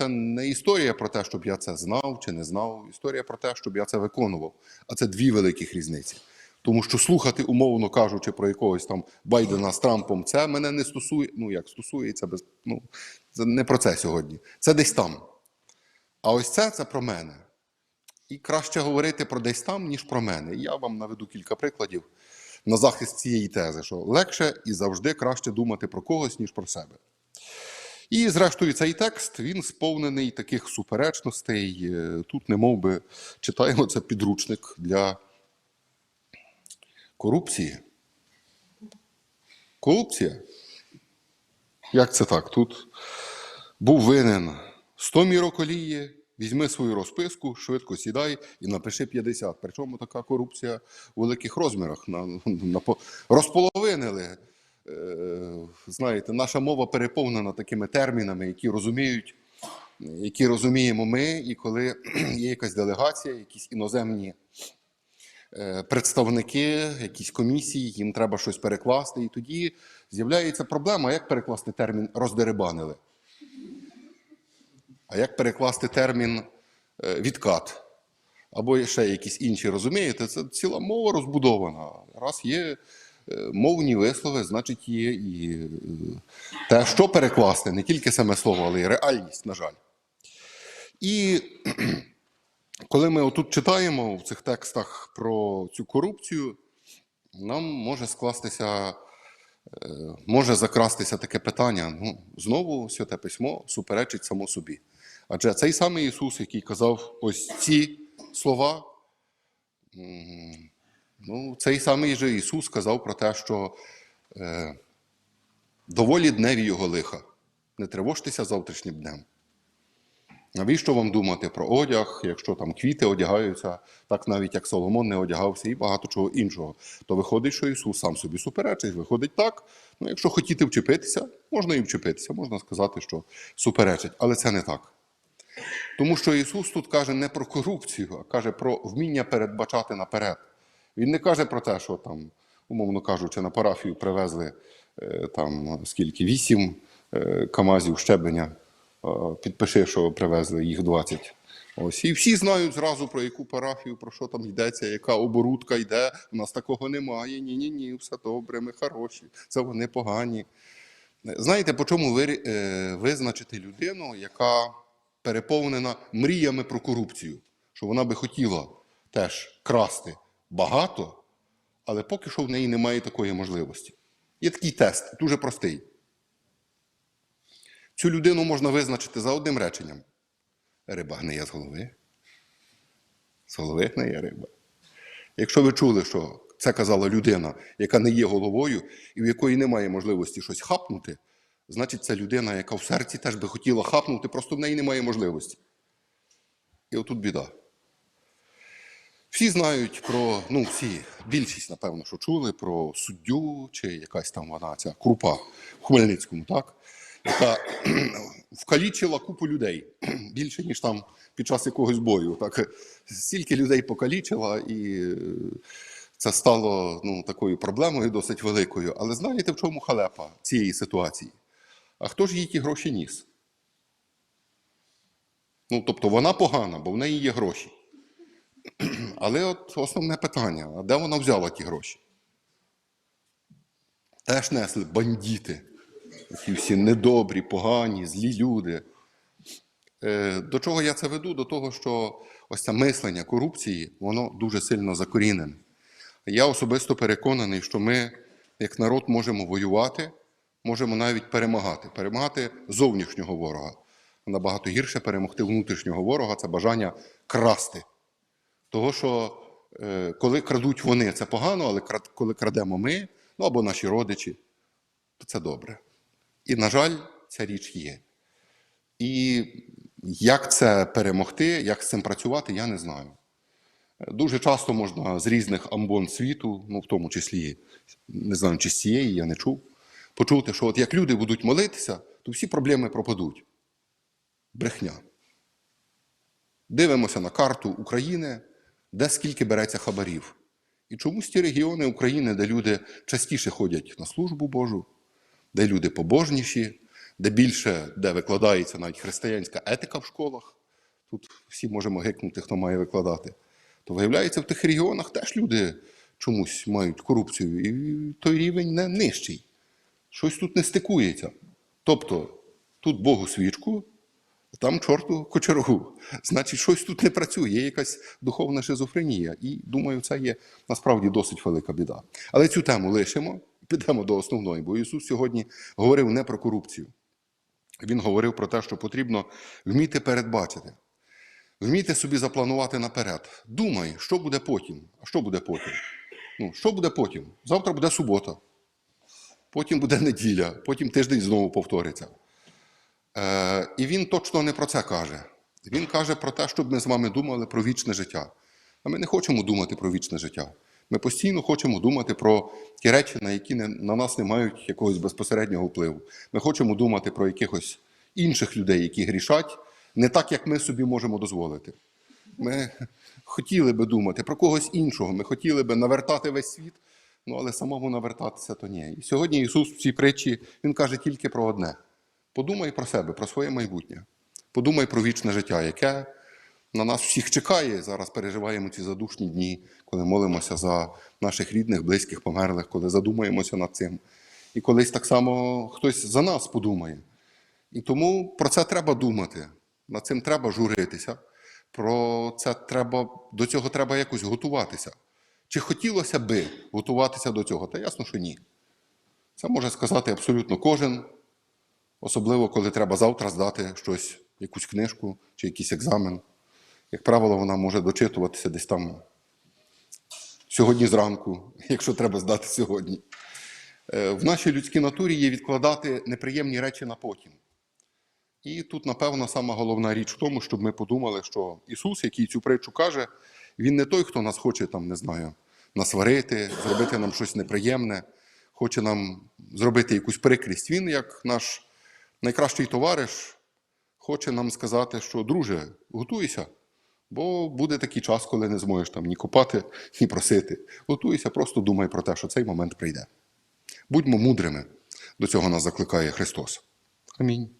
це не історія про те, щоб я це знав чи не знав. Історія про те, щоб я це виконував. А це дві великих різниці. Тому що слухати, умовно кажучи, про якогось там Байдена з Трампом, це мене не стосує. Ну як стосується, без ну це не про це сьогодні. Це десь там. А ось це це про мене. І краще говорити про десь там, ніж про мене. І я вам наведу кілька прикладів на захист цієї тези, що легше і завжди краще думати про когось, ніж про себе. І, зрештою, цей текст він сповнений таких суперечностей. Е, Тут, не би, читаємо це підручник для корупції. Корупція? Як це так? Тут був винен 100 мірок олії, візьми свою розписку, швидко сідай і напиши 50. Причому така корупція у великих розмірах. На, на, по- розполовинили. Е, знаєте, наша мова переповнена такими термінами, які розуміють, які розуміємо ми, і коли є якась делегація, якісь іноземні е, представники, якісь комісії, їм треба щось перекласти, і тоді з'являється проблема, як перекласти термін роздерибанили. А як перекласти термін е, відкат? Або ще якісь інші, розумієте? Це ціла мова розбудована. Раз є мовні вислови, значить є і те, що перекласти, не тільки саме слово, але й реальність, на жаль. І коли ми отут читаємо в цих текстах про цю корупцію, нам може скластися, е, може закрастися таке питання. Ну, знову святе письмо суперечить само собі. Адже цей самий Ісус, який казав ось ці слова, ну, цей самий же Ісус сказав про те, що е, доволі дневі його лиха. Не тривожтеся завтрашнім днем. Навіщо вам думати про одяг, якщо там квіти одягаються, так навіть як Соломон не одягався і багато чого іншого, то виходить, що Ісус сам собі суперечить. Виходить так. Ну, якщо хотіти вчепитися, можна і вчепитися, можна сказати, що суперечить, але це не так. Тому що Ісус тут каже не про корупцію, а каже про вміння передбачати наперед. Він не каже про те, що там, умовно кажучи, на парафію привезли е, там скільки вісім е, камазів щебеня. Е, Підпиши, що привезли їх 20. Ось і всі знають зразу про яку парафію, про що там йдеться, яка оборудка йде. У нас такого немає. Ні, ні, ні, все добре, ми хороші. Це вони погані. Знаєте, по чому ви, е, визначити людину, яка переповнена мріями про корупцію, що вона би хотіла теж красти багато, але поки що в неї немає такої можливості. Є такий тест, дуже простий. Цю людину можна визначити за одним реченням: риба гниє з голови. З голови гниє риба. Якщо ви чули, що це казала людина, яка не є головою і в якої немає можливості щось хапнути, значить це людина, яка в серці теж би хотіла хапнути, просто в неї немає можливості. І отут біда. Всі знають про, ну всі, більшість, напевно, що чули про суддю чи якась там вона, ця крупа в Хмельницькому, так? яка вкалічила купу людей більше, ніж там під час якогось бою. Так, стільки людей покалічила, і е, це стало ну, такою проблемою досить великою. Але знаєте, в чому халепа цієї ситуації? А хто ж їй ті гроші ніс? Ну, тобто вона погана, бо в неї є гроші. Але от основне питання: а де вона взяла ті гроші? Теж несли бандити, ті всі недобрі, погані, злі люди. Е, До чого я це веду? До того, що ось це мислення корупції, воно дуже сильно закорінене. Я особисто переконаний, що ми, як народ, можемо воювати, можемо навіть перемагати. Перемагати зовнішнього ворога. Набагато гірше перемогти внутрішнього ворога це бажання красти. Того, що е, коли крадуть вони, це погано, але крад- коли крадемо ми, ну або наші родичі, то це добре. І, на жаль, ця річ є. І як це перемогти, як з цим працювати, я не знаю. Дуже часто можна з різних амбон світу, ну в тому числі, не знаю, чи з цієї я не чув, почути, що от як люди будуть молитися, то всі проблеми пропадуть. Брехня. Дивимося на карту України, де скільки береться хабарів. І чомусь ті регіони України, де люди частіше ходять на службу Божу, де люди побожніші, де більше, де викладається навіть християнська етика в школах, тут всі можемо гикнути, хто має викладати, то виявляється, в тих регіонах теж люди чомусь мають корупцію, і той рівень не нижчий. Щось тут не стикується. Тобто, тут Богу свічку, там чорту кочергу. Значить, щось тут не працює, є якась духовна шизофренія. І думаю, це є насправді досить велика біда. Але цю тему лишимо, підемо до основної, бо Ісус сьогодні говорив не про корупцію. Він говорив про те, що потрібно вміти передбачити, вміти собі запланувати наперед. Думай, що буде потім. А що буде потім? Ну, що буде потім? Завтра буде субота, потім буде неділя, потім тиждень знову повториться. Е, і він точно не про це каже. Він каже про те, щоб ми з вами думали про вічне життя. А ми не хочемо думати про вічне життя. Ми постійно хочемо думати про ті речі, на які не, на нас не мають якогось безпосереднього впливу. Ми хочемо думати про якихось інших людей, які грішать, не так, як ми собі можемо дозволити. Ми хотіли би думати про когось іншого, ми хотіли би навертати весь світ, ну але самому навертатися то ні. І сьогодні Ісус в цій притчі Він каже тільки про одне: подумай про себе, про своє майбутнє. Подумай про вічне життя, яке на нас всіх чекає. Зараз переживаємо ці задушні дні, коли молимося за наших рідних, близьких, померлих, коли задумаємося над цим. І колись так само хтось за нас подумає. І тому про це треба думати, над цим треба журитися. Про це треба, до цього треба якось готуватися. Чи хотілося би готуватися до цього? Та ясно, що ні. Це може сказати абсолютно кожен, особливо коли треба завтра здати щось, якусь книжку чи якийсь екзамен. Як правило, вона може дочитуватися десь там сьогодні зранку, якщо треба здати сьогодні. Е, В нашій людській натурі є відкладати неприємні речі на потім. І тут, напевно, сама головна річ в тому, щоб ми подумали, що Ісус, який цю притчу каже, Він не той, хто нас хоче, там, не знаю, насварити, зробити нам щось неприємне, хоче нам зробити якусь прикрість. Він, як наш найкращий товариш, хоче нам сказати, що, друже, готуйся, бо буде такий час, коли не зможеш там ні копати, ні просити. Готуйся, просто думай про те, що цей момент прийде. Будьмо мудрими. До цього нас закликає Христос. Амінь.